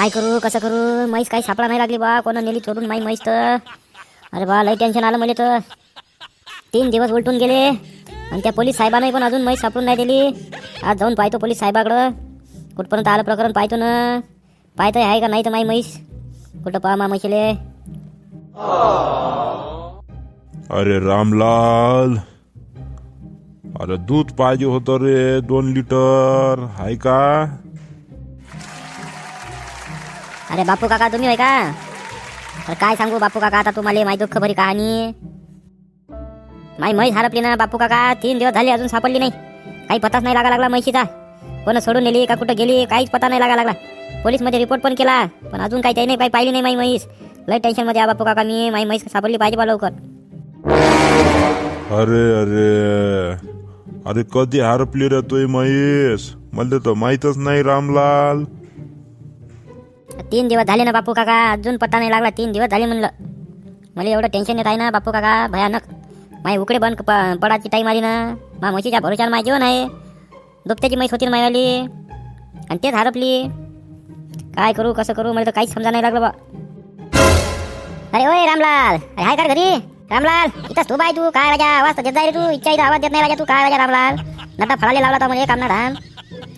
काय करू कसं करू? म्हैस काही सापडा नाही लागली बा. कोणा नेली चोरून माई म्हैस तर. अरे बा लई टेन्शन आलं मला तर. तीन दिवस उलटून गेले. आणि त्या पोलीस साहेबांनाही पण अजून म्हैस सापडून नाही दिली. आज जाऊन पाहतो पोलीस साहेबाकडं. कुठपर्यंत आलं प्रकरण पाहतो ना. पाहतो आहे का नाही तर माई म्हैस? कुठं पहा मा म्हशीले? अरे रामलाल. अरे दूध पाहिजे होतं रे दोन लिटर आहे का? अरे बापू काका तुम्ही होय का? अरे काय सांगू बापू काका आता तुम्हाला माहिती दुःख भरी कहाणी. माई म्हैस हरपली ना बापू काका तीन दिवस झाले अजून सापडली नाही. काही पताच नाही लागा लागला म्हशीचा. कोण सोडून नेली का कुठं गेली काहीच पता नाही लागा लागला. पोलीसमध्ये रिपोर्ट पण केला पण अजून काही त्याने काही पाहिली नाही माई म्हैस. लय टेन्शनमध्ये बापू काका मी माई म्हैस सापडली पाहिजे बा लवकर. अरे अरे. अरे कधी हरपली रे तुही म्हैस? मला तर माहीतच नाही रामलाल. तीन दिवस झाले ना बापू काका अजून पत्ता नाही लागला तीन दिवस झाले म्हणलं. मला एवढं टेन्शन येत आहे ना बापू काका भयानक. माई उकडे बंद प- पडायची टाईम आली ना. मा म्हशीच्या भरोशाला माझी जेवण आहे. दुपत्याची म्हैस होती ना माईवाली आणि तेच हरपली. काय करू कसं करू मला तर काहीच समजा नाही लागलं बा. अरे ओय रामलाल. अरे हाय का घरी? रामलाल इथंच तू बाय तू. काय राजा आवाज तर देत जाय रे तू. इच्छा इथं आवाज देत नाही राजा तू. काय राजा रामलाल? नटा फळाले लावला तर म्हणजे काम ना धान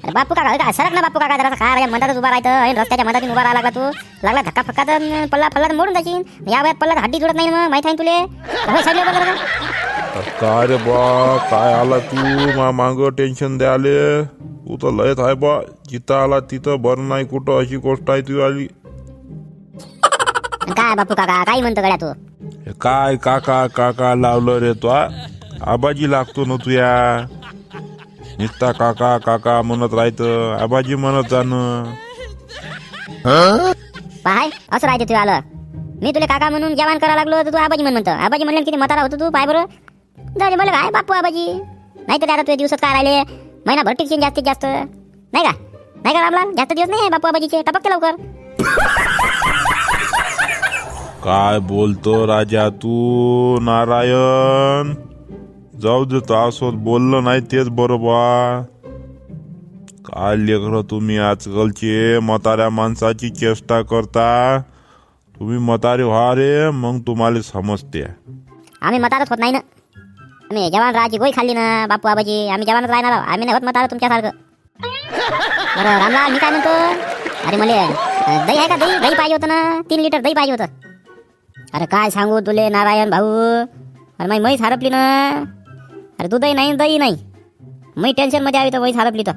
बापू काका का सरक ना बापू काका जरा काय राजा मधातच उभा आणि रस्त्याच्या मधातून उभा राहा लागला तू. लागला धक्का फक्का तर पल्ला पल्ला तर मोडून जाशील. या वयात पल्ला हड्डी जुडत नाही मग माहिती आहे तुले. काय रे बा काय आला तू? मा माग टेन्शन द्याले. तू तर लयत आहे बा जिथं आला तिथं बरं नाही कुठं अशी गोष्ट आहे तू आली. काय बापू काका काय म्हणतो गड्या तू? काय काका काका लावलं रे तो? आबाजी लागतो ना तुया. नुसता काका काका म्हणत राहतं आबाजी म्हणत जाणं. पाहाय असं राहते तू आलं. मी तुला काका म्हणून जेवण करायला लागलो तर तू आबाजी म्हण म्हणतो. आबाजी म्हणलं किती म्हातारा होतो तू पाय बरं. जाऊ दे मला काय बापू आबाजी? नाही तर आता तुझे दिवसात काय राहिले? महिनाभर टिकशील जास्तीत जास्त. नाही का? नाही का रामलाल? जास्त दिवस नाही बापू आबाजीचे? टपकते लवकर. काय बोलतो राजा तू नारायण? जाऊ दे तासोत बोललं नाही तेच बरोबर काय लेकर तुम्ही आजकालचे म्हाताऱ्या माणसाची चेष्टा करता. तुम्ही म्हातारे व्हा रे मग तुम्हाला समजते. आम्ही म्हातारच होत नाही ना. आम्ही जवान राहायची गोळी खाल्ली ना बापू आबाजी. आम्ही जवानच राहणार आहोत. आम्ही नाही होत म्हातारा तुमच्यासारखं. बरं रामलाल मी काय म्हणतो? अरे मला अं, दही आहे का? दही दही पाहिजे होतं ना. तीन लिटर दही पाहिजे होतं. अरे काय सांगू तुले नारायण भाऊ? अरे माई म्हैस हरपली ना. अरे दूधही नाही दही नाही. मी टेन्शनमध्ये आली तर वैस हरपली तर.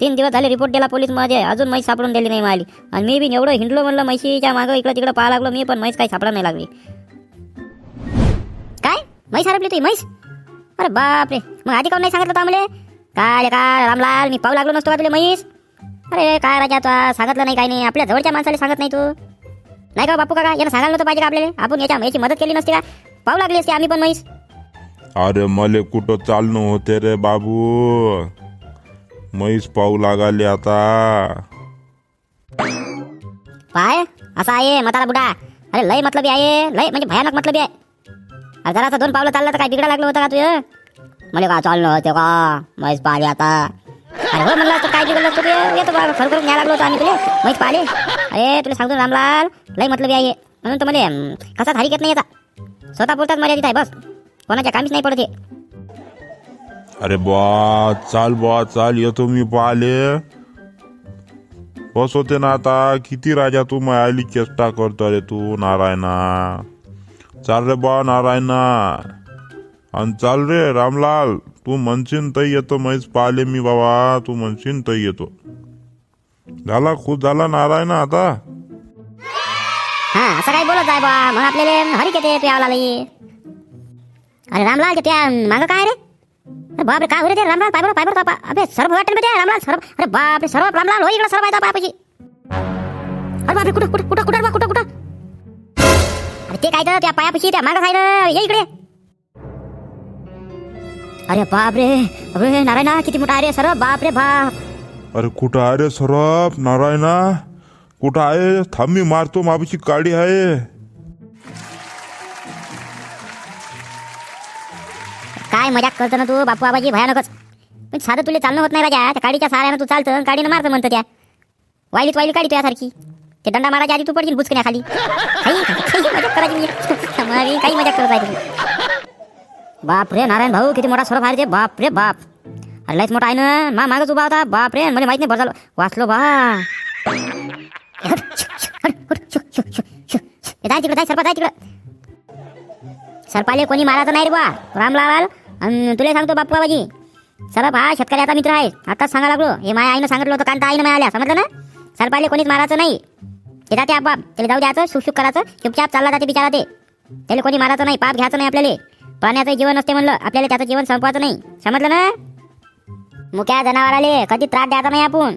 तीन दिवस झाले रिपोर्ट दिला पोलीसमध्ये अजून म्हैस सापडून दिली नाही माली. आणि मी बी एवढं हिंडलो म्हणलं म्हैशीच्या मागं इकडं तिकडं पाहा लागलो. मी पण म्हैस काही सापडा नाही लागली. काय? म्हैस हरपली ती म्हैस? अरे बापरे. मग आधी काऊन नाही सांगितलं होतं आम्हाला? काय रे काय रामलाल मी पाहू लागलो नसतो का तुला म्हैस. अरे काय राजा आता सांगितलं नाही काही नाही. आपल्या जवळच्या माणसाला सांगत नाही तू. नाही का हो बापू काका? याला सांगायला नव्हतं पाहिजे का आपल्याला? आपण याच्या याची मदत केली नसती का? पाहू लागली असते आम्ही पण म्हैस. अरे मले कुठं चालणं होते रे बाबू? मैस पाहू लागाले आता. पाय असा आहे म्हातारा बुडा. अरे लय मतलबी आहे लय म्हणजे भयानक मतलबी आहे. अरे जरा दोन पावलं चाललं तर काय बिघडा लागलं होतं का तुझं? मला का चाललं होते का? मैस पाहिले आता. अरे हो म्हणलं तर काय बिघडलं तुझे? येतो बा खरं न्याय लागलो होतं आम्ही तुले. म्हैस पाहिले. अरे तुला सांगतो रामलाल लय मतलबी आहे. म्हणून तर मला कसा धारी घेत नाही आता स्वतः बोलतात मर्यादित आहे बस. कोणाच्या कामीच नाही पडत. अरे बा चाल बा चाल येतो मी पाहिले बस होते ना आता किती राजा तू मायाली चेष्टा करतो रे तू नारायणा. चाल रे बा नारायणा. आणि चाल रे रामलाल तू म्हणशील तर येतो म्हैस पाहिले मी बाबा तू म्हणशील तर येतो. झाला खुश झाला नारायणा आता. हा असं काही बोलत आहे बा मग आपल्याला हरी येते तू यावला अरे रामलाल ते त्या मागं काय रे? अरे बापरे काय हो ते? रामलाल पाय बरं पाय बरं पापा. अबे सर्व वाटेल बे ते रामलाल सर्व अरे बापरे सर्व रामलाल हो इकडे सर्व आहे पायापाशी अरे बापरे कुठं कुठं कुठं कुठं कुठं कुठं? अरे ते काय तर त्या पायापाशी त्या मागं साईड ये इकडे. अरे बापरे अरे नारायणा किती मोठा आहे सर्व सर्व बापरे बाप. अरे कुठं आहे रे सरप नारायणा? कुठं आहे? थांब मी मारतो मापची काडी आहे. काय मजाक करतो ना तू? बापू आबाजी भयानकच. पण साधं तुला चालणं होत नाही राजा. त्या काडीच्या सहाऱ्यानं तू चालतं आणि काडीनं मारतं म्हणतं त्या. वाईलीत वाईली काढी तुझ्यासारखी ते दंडा मारायच्या आधी तू पडशील बुचकण्याखाली. काही काही मजाक करायची म्हणजे काही मजाक करत आहे तुम्ही. बाप रे नारायण भाऊ किती मोठा सरफ आहे बाप रे बाप. अरे लयच मोठा आहे ना. मा मागच उभा होता. बाप रे मला माहीत नाही बरं झालं. वाचलो बा. जाय तिकडे जाय सरपा जाय तिकडं. सरपाले कोणी मारायचं नाही रे बा. रामलाल आणि तुला सांगतो बाप्पा सरप हा शेतकऱ्याचा मित्र आहे आताच सांगा लागलो. हे माझ्या आईनं सांगितलं होतं कांता आईनं आल्या समजलं ना? सरपाले कोणीच मारायचं नाही. ते जाते आपाप त्याला जाऊ द्यायचं सुखसुख करायचं. चुपचाप चालला जाते बिचारा ते. त्याला कोणी मारायचं नाही पाप घ्यायचं नाही आपल्याला. प्राण्याचं जीवन असते म्हणलं. आपल्याला त्याचं जीवन संपवायचं नाही. समजलं ना? मुक्या जनावराले कधी त्रास द्यायचा नाही आपण.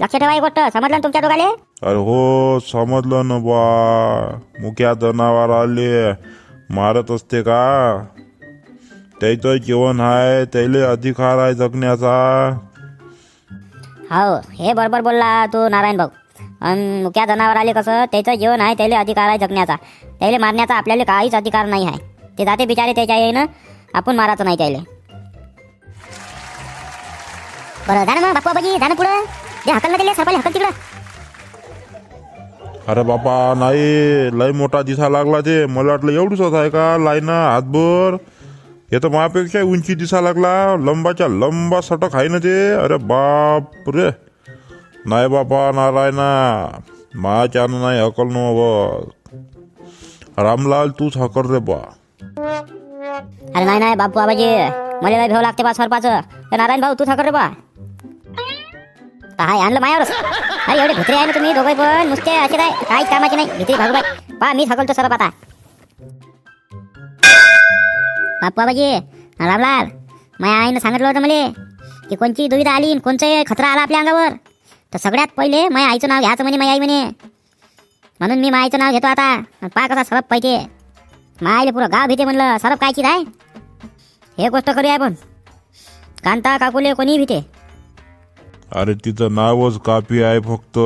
लक्ष ठेवा ही गोष्ट. समजलं ना तुमच्या दोघाले? अरे हो समजलं ना बा. मुक्या जनावर आले मारत असते का? त्याचं जीवन आहे त्याले अधिकार आहे जगण्याचा. हो हे बरोबर बोलला तू नारायण भाऊ. आणि मुक्या जनावर आले कसं त्याचं जीवन आहे त्याला अधिकार आहे जगण्याचा. त्याला मारण्याचा आपल्याला काहीच अधिकार नाही आहे ते जाते बिचारे त्याच्या येईन आपण मारायचं नाही त्याला. बरं झालं मग बाप्पाबाजी झालं पुढं. ते हकल ना त्याला सरपाली हकल तिकडं. अरे बापा नाही लय मोठा दिसा लागला ते. मला वाटलं एवढंच आहे का? लाईना हातभर. हे तर मापेक्षा उंची दिसा लागला. लंबाच्या लंबा सटक आहे ना ते? अरे बाप रे. नाही बापा नारायणा. माच्यानं नाही हकल न बा रामलाल तूच हकल रे बा. अरे नाही नाही बापू बाबाजी मला लय भेव लागते बा सरपाच. नारायण भाऊ तू थकर रे बा. हाय आणलं मायावरच? हाय एवढे भित्रे आहे ना तुम्ही दोघे पण. नुसते असे काय काहीच कामाचे नाही. भित्री भागबाई. पा मी थकलतो सरप आता. बापू बाबाजी रामलाल माझ्या आईनं सांगितलं होतं मला की कोणची दुविधा आली आणि कोणचं खतरा आला आपल्या अंगावर तर सगळ्यात पहिले माझ्या आईचं नाव घ्यायचं म्हणे माझी आई म्हणे. म्हणून मी माईचं नाव घेतो आता. पा कसा सरप पाहिजे. मायले पुरं गाव भीते म्हणलं सरप कायची राय हे गोष्ट करूया आपण. कांता काकुले कोणी भीते. अरे तिचं नावच कापी आहे फक्त.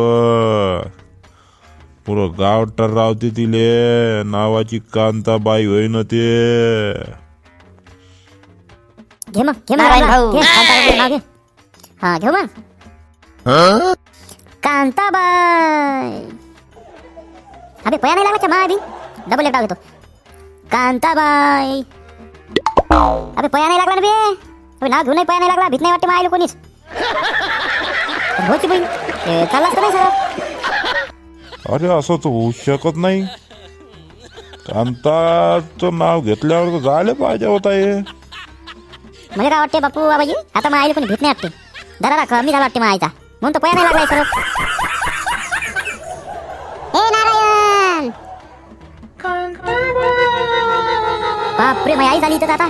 पुरं गाव टरावते तिले नावाची कांताबाई होईन ते. घे मग घे मग घे हा घेऊ मग. कांताबाई. अबे पया नाही लागायच्या मा डबल एक डाव घेतो. कांताबाई. अबे पया नाही लागला ना बे. अबे नाव घेऊन नाही पया नाही लागला. भीत नाही वाटते मायले कोणीच. बाई ए, चाललास का नाही सर अरे असं तर होऊ शकत नाही. कांताचं नाव घेतल्यावर तर झालं पाहिजे होता हे. म्हणजे काय वाटते बापू बाबाजी आता मग आईला कोणी भीत नाही वाटते जरा कमी झाला वाटते मग आईचा म्हणून तो पया नाही लागलाय सर हे नारायण! बापरे माझी आई झाली इथं आता.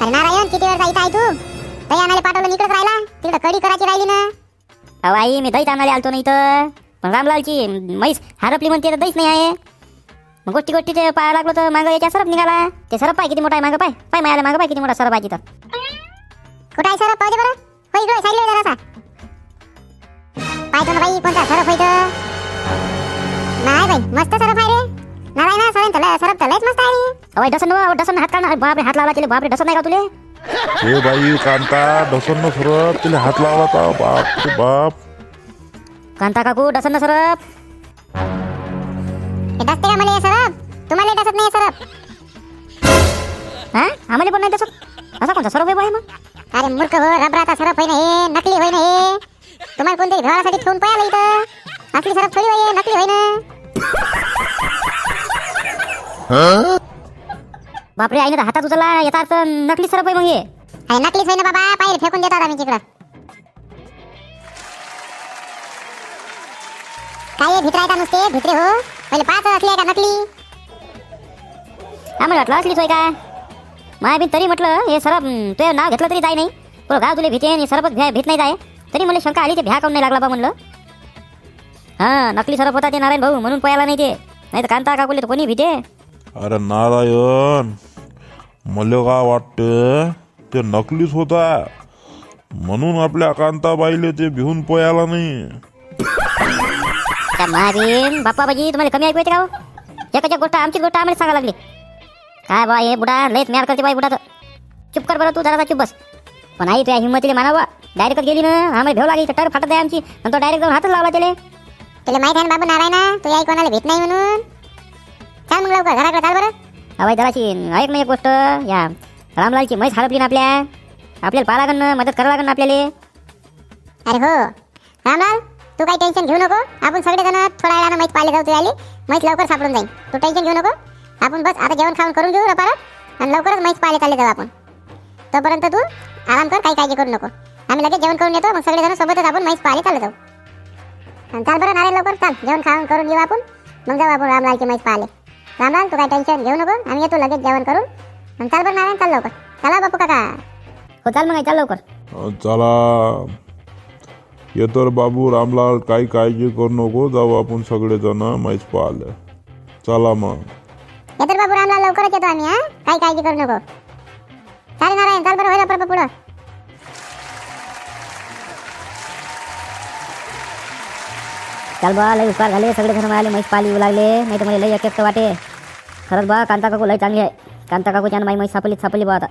अरे नारायण किती वेळ जायचं आहे तू? दही आणायला पाठवलं इकडेच राहिला. तिकडे कडी करायची राहिली ना. अहो आई मी दहीच आणायला आलतो ना इथं. पण रामलालची म्हैस हरपली म्हणते तर दहीच नाही आहे. मग गोष्टी गोष्टी ते पाया लागलो तर मागं याच्या सरप निघाला. ते सरप पाय किती मोठा आहे मागं पाय. पाय मायाला मागं पाय किती मोठा सरप आहे तिथं. कुठं आहे सरप पाहू दे बरं. हो इकडे साईडला जरासा. पाहतो ना बाई कोणता सरप इथं? नाही बाई मस्त सरप आहे रे. नारायण सरांचं तला सरप तर लयच मस्त आहे. अहो डसन वा डसन हात काढणार बापरे हात लावला तिला बापरे डसन नाही का तुले? हे बाई कांता डसन सरत तिला हात लावला का? बाप रे बाप. कांता काकू डसन सरप हे डसते का मला सरप तुम्हाला डसत नाही सरप हा? आम्हाला पण नाही डसत? असा कोणता सरप आहे मग? अरे मूर्ख हो रबराचा सरप होईन हे नकली होईन हे. तुम्हाला कोणतरी भेळासाठी ठेवून पाहिलं इथं? असली सरप थोडी होई नकली होईन. बापरे आईने तर हातात उचलला याचा अर्थ नकली सरप आहे मग हे. अरे नकलीच होईन बाबा पाहिलं फेकून देतात आम्ही तिकडं. काय भित्र आहे नुसते? भित्रे हो? पहिले पाच असली का नकली? आम्हाला वाटलं असलीच होय काय माय बी तरी म्हटलं हे सरप तुझं नाव घेतलं तरी जाय नाही. पुरं गाव तुला भीते आणि सरपच भ्या भीत नाही जाय. तरी मला शंका आली ते भ्या काऊन नाही लागला बा? म्हणलं. हां नकली सरप होता ते नारायण भाऊ म्हणून पयाला नाही ते. नाही तर कांता काकुले तर कोणी भीते? अरे नारायण मला काय वाटतं ते नकलीच होता. म्हणून आपल्या कांताबाईले ते भिवून पोयाला नाही. त्या बाप्पाबाजी तुम्हाला कमी ऐकू येते का हो? एकाच्या गोष्ट आमची गोष्ट आम्हाला सांगा लागली. काय बा हे बुडा लयच म्यार करते बाई बुडा तर. चुप कर बरं तू जरा चुप बस. पण आई तुझ्या हिंमतीने मानावा डायरेक्ट गेली ना आम्हाला भेव लागली तर टर फाटत आहे आमची. आणि तो डायरेक्ट जाऊन हातच लावला त्याला. तुला माहीत आहे ना बाबू नारायणा तू आई कोणाला भेट नाही म्हणून. चाल मग लवकर घराकडे चाल बरं. अवाय जराशी ऐक ना एक गोष्ट. या रामलालची म्हैस हरपली ना आपल्या. आपल्याला पाहा लागन ना मदत करावं लागन ना आपल्याला. अरे हो. रामलाल तू काही टेन्शन घेऊ नको. आपण सगळेजण थोड्या वेळानं मैच पाहिले जाऊ तू आली. लवकर सापडून जाईल तू टेन्शन घेऊ नको. आपण बस आता जेवण खाऊन करून घेऊ परत. आणि लवकरच मैच पाहिले चालले जाऊ आपण. तोपर्यंत तू आराम कर काही काळजी करू नको. आम्ही लगेच जेवण करून येतो मग सगळेजण सोबतच आपण माहीत पाहिले चालले जाऊ. चाल बरं नारायण लवकर चाल. जेवण खाऊन करून घेऊ आपण. मग जाऊ आपण रामलालची माहीत पाहिले रामलाल तू काय टेन्शन घेऊ नको. आम्ही येतो लगेच जेवण करून. आणि चाल बरं नारायण चाल लवकर. चला बापू काका. हो चाल मग चाल लवकर. चला. येतो बाबू रामलाल काही काळजी करू नको. जाऊ आपण सगळेजण माहीत पाहिलं चला मग. येतो बाबू रामला लवकरच येतो आम्ही हा? काही काळजी करू नको. चाल नारायण चाल बरं होईल प्रभू पुढं. चाल बा लय उपकार झाले सगळे जण आले म्हैस पाली येऊ लागले नाही तर मला लय एक वाटे. खरंच बा कांता काकू लय चांगली आहे. कांता काकूच्या माई म्हैस सापली सापली बा आता.